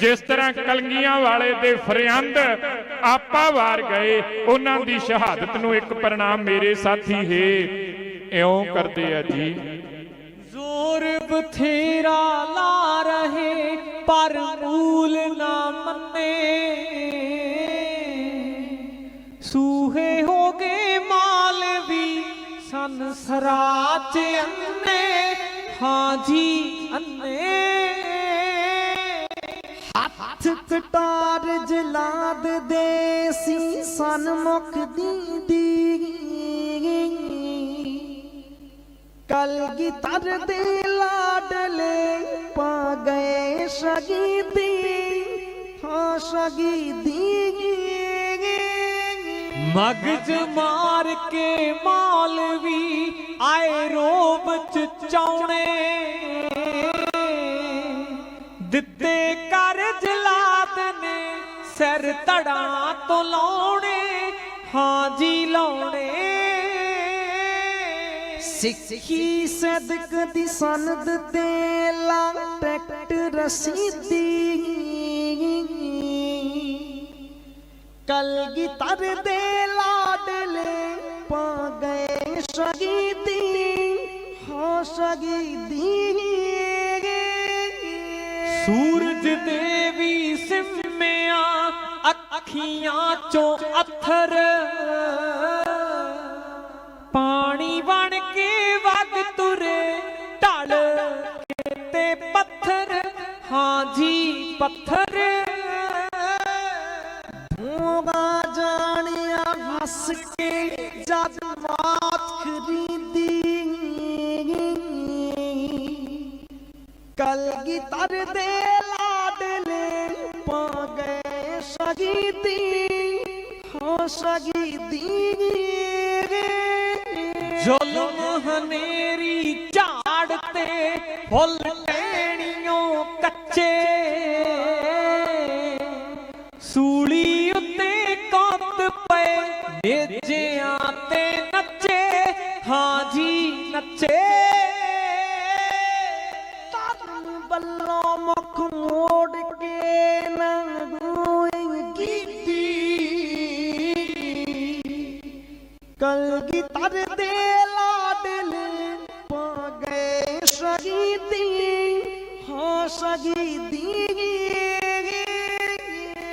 ਜਿਸ ਤਰ੍ਹਾਂ ਕਲੰਗੀਆਂ ਵਾਲੇ ਦੇ ਫਰਿਆੰਦ ਆਪਾ ਵਾਰ ਗਏ, ਉਹਨਾਂ ਦੀ ਸ਼ਹਾਦਤ ਨੂੰ ਇੱਕ ਪ੍ਰਣਾਮ ਮੇਰੇ ਸਾਥੀ ਹੈ। ਇਉਂ ਕਰਦੇ ਆ ਜੀ। ਜ਼ੋਰ ਬਥੇਰਾ ਲਾ ਰਹੇ, ਪਰ ਮੂਲ ਨਾ ਮੰਨੇ। ਸੂਹੇ ਹੋ ਗਏ ਮਾਲ ਵੀ, ਸਨ ਸਰਾਚ ਅੰਨੇ। ਹਾਂ ਜੀ, ਅੰਨੇ। ਹੱਥ ਕਟਾਰ ਜਲਾਦ ਦੇ ਸੀ ਸਨਮੁਖ ਦੀ ਕਲਗੀ ਤਰ ਦੇ ਲਾਡਲੇ ਪਾ ਗਏ ਸ਼ਹੀਦੀ ਹਾਂ ਸ਼ਹੀਦੀ ਮਗਜ ਮਾਰ ਕੇ ਮੌਲਵੀ ਆਏ ਰੋਬ ਚ ਚਾਉਣੇ। ਦਿੱਤੇ ਸਿਰ ਧੜਾਂ ਤੋਂ ਲਾਉਣੇ, ਹਾਂ ਜੀ ਲਾਉਣੇ। ਸਿੱਖੀ ਸਦਕ ਦੀ ਸਨਦ ਤੇ ਲਾਂ ਟੈਕਟ ਰਸੀਦੀ। ਕਲਗੀ ਤਰ ਦੇ ਲਾਡਲੇ ਪਾ ਗਏ ਸ਼ਹੀਦੀ, ਹਾਂ ਸ਼ਹੀਦੀ। ਸੂਰਜ ਦੇ ਅੱਖੀਆਂ ਚੋਂ ਅਥਰ। ਪਾਣੀ ਬਣ ਕੇ ਵਗ ਤੁਰੇ ਢਲ ਤੇ ਪੱਥਰ। ਹਾਂ ਜੀ, ਪੱਥਰ। ਹੋਗਾ ਜਾਣਿਆ ਹੱਸ ਕੇ ਜਦ ਮਾਤ ਖਰੀਦੀ। ਕਲਗੀ ਤਰ ਦੇ ਗਏ ਸ਼ਹੀਦੀ ਹੋ ਸ਼ਹੀਦੀ ਜ਼ੁਲਮ ਹਨੇਰੀ ਝਾੜ ਤੇ ਫੁੱਲ ਟਹਿਣੀਆਂ ਕੱਚੇ। ਸੂਲੀ ਉੱਤੇ ਕੰਤ ਪਏ ਨੇਜਿਆਂ ਤੇ ਨੱਚੇ, ਹਾਂ ਜੀ ਨੱਚੇ। ਤਨ ਬੱਲੋਂ ਮੁਖ ਮੋੜ ਕੇ ਕਲਗੀ ਤਰ ਦੇ ਲਾਡਲੇ ਪਾ ਗਏ ਸ਼ਹੀਦੀ ਹਾਂ ਸ਼ਹੀਦੀ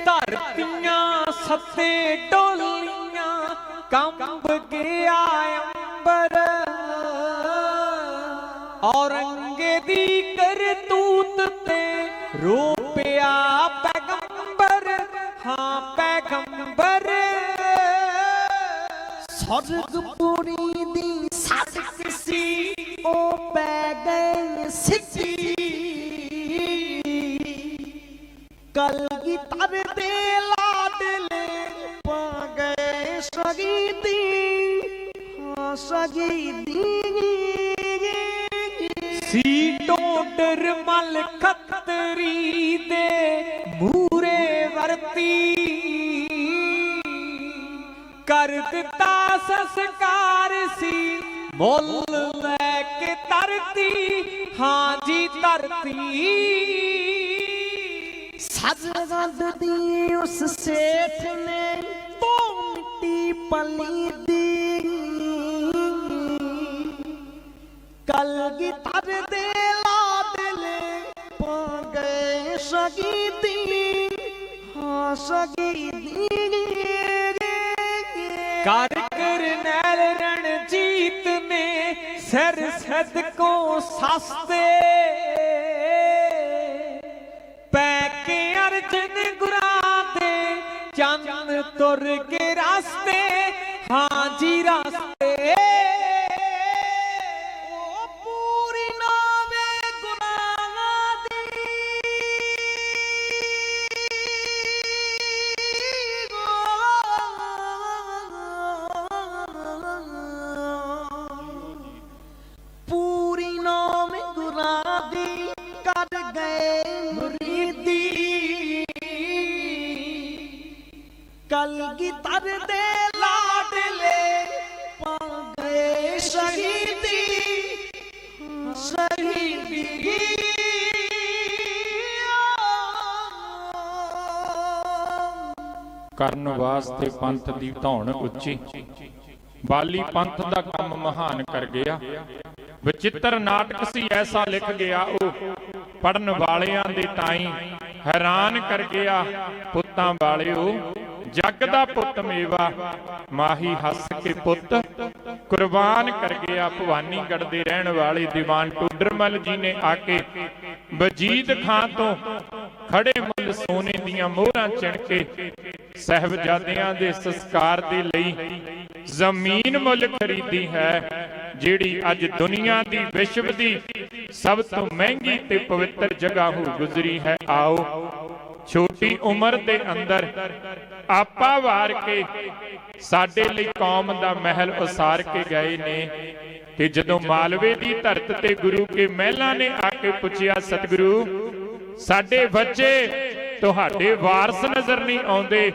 ਧਰਤੀਆਂ ਸੱਤੇ ਡੋਲੀਆਂ ਕੰਬ ਗਿਆ ਅੰਬਰ ਔਰੰਗੇ ਦੀ ਕਰਤੂਤ ਤੇ ਰੋਪਿਆ ਪੈਗੰਬਰ ਹਾਂ ਪੈਗੰਬਰ ਸਰਗ ਦੀ ਸਦਕ ਸੀ ਉਹ ਪੈ ਗਏ ਸਿੱਧੀ ਕਲਗੀ ਦੇ ਲਾਡਲੇ ਪਾ ਗਏ ਸ਼ਹੀਦੀ ਹਾਂ ਸ਼ਹੀਦੀ ਸੀ ਟੋਡਰ ਮਲ ਖੱਤਰੀ ਦੇ ਮੂਰੇ ਵਰਤੀ। ਕਰ ਦਿੱਤਾ ਸੰਸਕਾਰ ਸੀ। ਮੁੱਲ ਲੈ ਕੇ ਧਰਤੀ, ਹਾਂ ਜੀ ਧਰਤੀ। ਸਜਗੰਦ ਦੀ ਉਸ ਸੇਠ ਨੇ ਤੋ ਮਿੱਟੀ ਪਲੀ ਦੀ। ਕਲਗੀ ਤਰ ਦੇ ਲਾਡਲੇ ਪਾ ਗਏ ਸ਼ਹੀਦੀ ਹਾਂ ਸ਼ਹੀਦੀ ਕਰ ਕਰਨੈਲ ਰਣਜੀਤ ਨੇ ਸਿਰ ਸਦਕੋਂ ਸਸਤੇ। ਪੈ ਕੇ ਅਰਜਨ ਗੁਰਾ ਦੇ ਚੰਨ ਤੁਰ ਕੇ ਰਸਤੇ। ਹਾਂ ਜੀ, ਰਸਤੇ ਗਏ ਮੁਰੀਦੀ। ਕਲਗੀ ਦੇ ਲਾਡਲੇ ਪਾ ਗਏ ਸ਼ਹੀਦੀ। ਸ਼ਹੀਦੀ। ਕਰਨ ਵਾਸਤੇ ਪੰਥ ਦੀ ਧੌਣ ਉੱਚੀ। ਬਾਲੀ ਪੰਥ ਦਾ ਕੰਮ ਮਹਾਨ ਕਰ ਗਿਆ। ਵਿਚਿੱਤਰ ਨਾਟਕ ਸੀ ਐਸਾ ਲਿਖ ਗਿਆ ਉਹ। ਪੜਨ ਵਾਲਿਆਂ ਦੇ ਤਾਈ ਹੈਰਾਨ ਕਰ ਗਿਆ ਪੁੱਤਾਂ ਵਾਲਿਓ, ਜੱਗ ਦਾ ਪੁੱਤ ਮੇਵਾ, ਮਾਹੀ ਹੱਸ ਕੇ ਪੁੱਤ। ਕੁਰਬਾਨ ਕਰ ਗਿਆ ਭਵਾਨੀਗੜ੍ਹ ਦੇ ਰਹਿਣ ਵਾਲੇ ਦੀਵਾਨ ਟੁੱਡਰਮਲ ਜੀ ਨੇ ਆ ਕੇ ਵਜੀਦ ਖਾਨ ਤੋਂ ਖੜੇ ਮੁੱਲ ਸੋਨੇ ਦੀਆਂ ਮੋਹਰਾਂ ਚਿਣ ਕੇ ਸਹਿਬਜ਼ਾਦਿਆਂ ਦੇ ਸੰਸਕਾਰ ਦੇ ਲਈ ਜ਼ਮੀਨ ਮੁੱਲ ਖਰੀਦੀ ਹੈ। ਜਿਹੜੀ ਅੱਜ ਦੁਨੀਆ ਦੀ ਵਿਸ਼ਵ ਦੀ ਸਭ ਤੋਂ ਮਹਿੰਗੀ ਤੇ ਪਵਿੱਤਰ ਜਗ੍ਹਾ ਹੋ ਗੁਜ਼ਰੀ ਹੈ, ਆਓ। ਛੋਟੀ ਉਮਰ ਦੇ ਅੰਦਰ ਆਪਾ ਵਾਰ ਕੇ ਸਾਡੇ ਲਈ ਕੌਮ ਦਾ ਮਹਿਲ ਉਸਾਰ ਕੇ ਗਏ ਨੇ ਤੇ ਜਦੋਂ ਮਾਲਵੇ ਦੀ ਧਰਤ ਤੇ ਗੁਰੂ ਕੇ ਮਹਿਲਾਂ ਨੇ ਆ ਕੇ ਪੁੱਛਿਆ, ਸਤਿਗੁਰੂ, ਸਾਡੇ ਬੱਚੇ ਤੁਹਾਡੇ ਵਾਰਸ ਨਜ਼ਰ ਨਹੀਂ ਆਉਂਦੇ।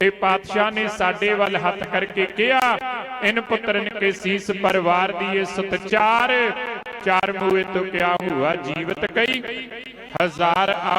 ਤੇ ਪਾਤਸ਼ਾਹ ਨੇ ਸਾਡੇ ਵੱਲ ਹੱਥ ਕਰਕੇ ਕਿਹਾ, ਇਨ ਪੁੱਤਰਨ ਕੇ ਸੀਸ ਪਰਿਵਾਰ ਦੀ ਇਹ ਸਤਚਾਰ, ਚਾਰ ਮੂਏ ਤੋਂ ਕਿਆ ਹੁਆ ਜੀਵਤ ਕਈ ਹਜ਼ਾਰ ਆਓ